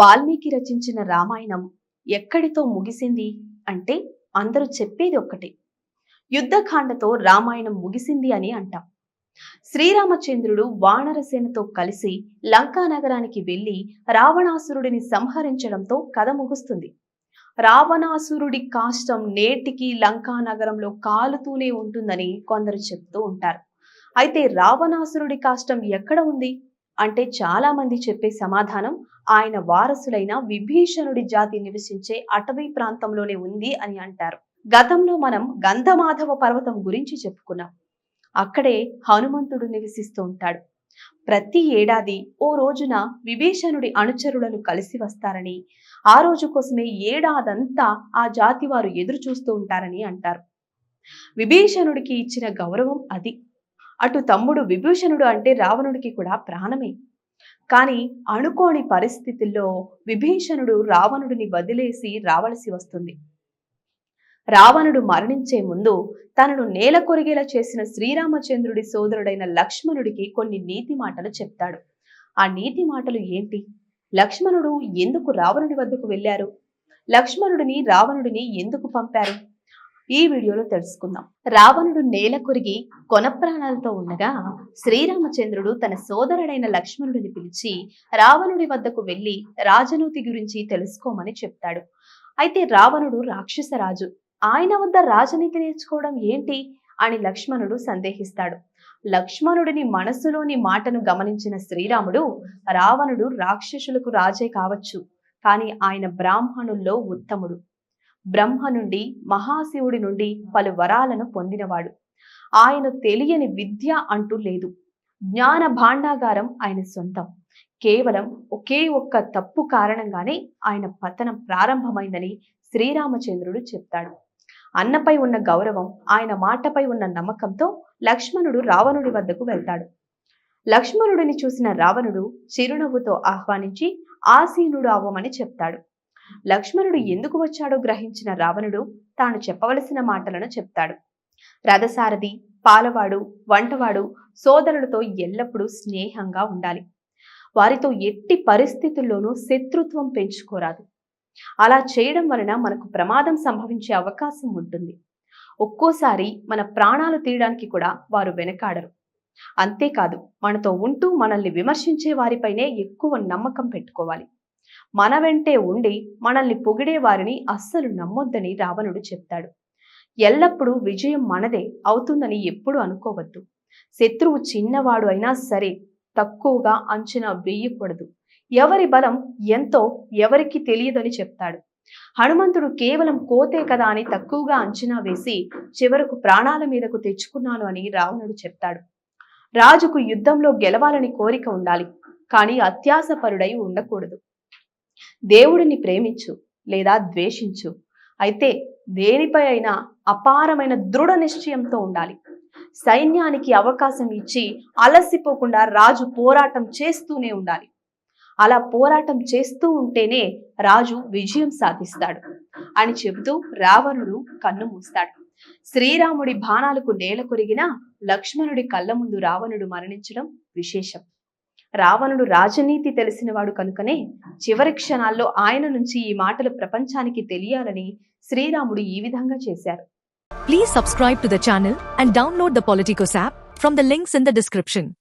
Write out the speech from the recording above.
వాల్మీకి రచించిన రామాయణం ఎక్కడితో ముగిసింది అంటే అందరూ చెప్పేది ఒక్కటే. యుద్ధకాండతో రామాయణం ముగిసింది అని అంటాం. శ్రీరామచంద్రుడు వానరసేనతో కలిసి లంకా నగరానికి వెళ్ళి రావణాసురుడిని సంహరించడంతో కథ ముగుస్తుంది. రావణాసురుడి కాష్టం నేటికి లంకా నగరంలో కాలుతూనే ఉంటుందని కొందరు చెప్తూ ఉంటారు. అయితే రావణాసురుడి కాష్టం ఎక్కడ ఉంది? అంటే చాలా మంది చెప్పే సమాధానం ఆయన వారసులైన విభీషణుడి జాతి నివసించే అటవీ ప్రాంతంలోనే ఉంది అని అంటారు. గతంలో మనం గంధమాధవ పర్వతం గురించి చెప్పుకున్నాం. అక్కడే హనుమంతుడు నివసిస్తూ ఉంటాడు. ప్రతి ఏడాది ఓ రోజున విభీషణుడి అనుచరులను కలిసి వస్తారని ఆ రోజు కోసమే ఏడాదంతా ఆ జాతి వారు ఎదురు చూస్తూ ఉంటారని అంటారు. విభీషణుడికి ఇచ్చిన గౌరవం అది. అటు తమ్ముడు విభీషణుడు అంటే రావణుడికి కూడా ప్రాణమే. కానీ అనుకోని పరిస్థితుల్లో విభీషణుడు రావణుడిని వదిలేసి రావలసి వస్తుంది. రావణుడు మరణించే ముందు తనను నేల కొరిగేలా చేసిన శ్రీరామచంద్రుడి సోదరుడైన లక్ష్మణుడికి కొన్ని నీతి మాటలు చెప్తాడు. ఆ నీతి మాటలు ఏంటి? లక్ష్మణుడు ఎందుకు రావణుడి వద్దకు వెళ్ళారు? లక్ష్మణుడిని రావణుడిని ఎందుకు పంపారు? ఈ వీడియోలో తెలుసుకుందాం. రావణుడు నేల కొరిగి కొనప్రాణాలతో ఉండగా శ్రీరామచంద్రుడు తన సోదరుడైన లక్ష్మణుడిని పిలిచి రావణుడి వద్దకు వెళ్ళి రాజనీతి గురించి తెలుసుకోమని చెప్తాడు. అయితే రావణుడు రాక్షస రాజు. ఆయన వద్ద రాజనీతి నేర్చుకోవడం ఏంటి? అని లక్ష్మణుడు సందేహిస్తాడు. లక్ష్మణుడిని మనస్సులోని మాటను గమనించిన శ్రీరాముడు రావణుడు రాక్షసులకు రాజే కావచ్చు. కానీ ఆయన బ్రాహ్మణుల్లో ఉత్తముడు. బ్రహ్మ నుండి మహాశివుడి నుండి పలు వరాలను పొందినవాడు. ఆయన తెలియని విద్య అంటూ లేదు. జ్ఞాన భాండాగారం ఆయన సొంతం. కేవలం ఒకే ఒక్క తప్పు కారణంగానే ఆయన పతనం ప్రారంభమైందని శ్రీరామచంద్రుడు చెప్తాడు. అన్నపై ఉన్న గౌరవం ఆయన మాటపై ఉన్న నమ్మకంతో లక్ష్మణుడు రావణుడి వద్దకు వెళ్తాడు. లక్ష్మణుడిని చూసిన రావణుడు చిరునవ్వుతో ఆహ్వానించి ఆసీనుడు అవ్వమని చెప్తాడు. లక్ష్మణుడు ఎందుకు వచ్చాడో గ్రహించిన రావణుడు తాను చెప్పవలసిన మాటలను చెప్తాడు. రథసారథి పాలవాడు వంటవాడు సోదరులతో ఎల్లప్పుడూ స్నేహంగా ఉండాలి. వారితో ఎట్టి పరిస్థితుల్లోనూ శత్రుత్వం పెంచుకోరాదు. అలా చేయడం వలన మనకు ప్రమాదం సంభవించే అవకాశం ఉంటుంది. ఒక్కోసారి మన ప్రాణాలు తీయడానికి కూడా వారు వెనకాడరు. అంతేకాదు మనతో ఉంటూ మనల్ని విమర్శించే వారిపైనే ఎక్కువ నమ్మకం పెట్టుకోవాలి. మన వెంటే ఉండి మనల్ని పొగిడే వారిని అస్సలు నమ్మొద్దని రావణుడు చెప్తాడు. ఎల్లప్పుడూ విజయం మనదే అవుతుందని ఎప్పుడు అనుకోవద్దు. శత్రువు చిన్నవాడు అయినా సరే తక్కువగా అంచనా వేయకూడదు. ఎవరి బలం ఎంతో ఎవరికి తెలియదని చెప్తాడు. హనుమంతుడు కేవలం కోతే కదా అని తక్కువగా అంచనా వేసి చివరకు ప్రాణాల మీదకు తెచ్చుకున్నాను అని రావణుడు చెప్తాడు. రాజుకు యుద్ధంలో గెలవాలని కోరిక ఉండాలి కానీ అత్యాసపరుడై ఉండకూడదు. దేవుడిని ప్రేమించు లేదా ద్వేషించు. అయితే దేనిపై అయినా అపారమైన దృఢ నిశ్చయంతో ఉండాలి. సైన్యానికి అవకాశం ఇచ్చి అలసిపోకుండా రాజు పోరాటం చేస్తూనే ఉండాలి. అలా పోరాటం చేస్తూ ఉంటేనే రాజు విజయం సాధిస్తాడు. అని చెబుతూ రావణుడు కన్ను మూస్తాడు. శ్రీరాముడి బాణాలకు నేల కొరిగినా లక్ష్మణుడి కళ్ళ ముందు రావణుడు మరణించడం విశేషం. రావణుడు రాజనీతి తెలిసినవాడు కనుకనే చివరి క్షణాల్లో ఆయన నుంచి ఈ మాటలు ప్రపంచానికి తెలియాలని శ్రీరాముడు ఈ విధంగా చేశారు. Please subscribe to the and download the Politicos app from the links in the description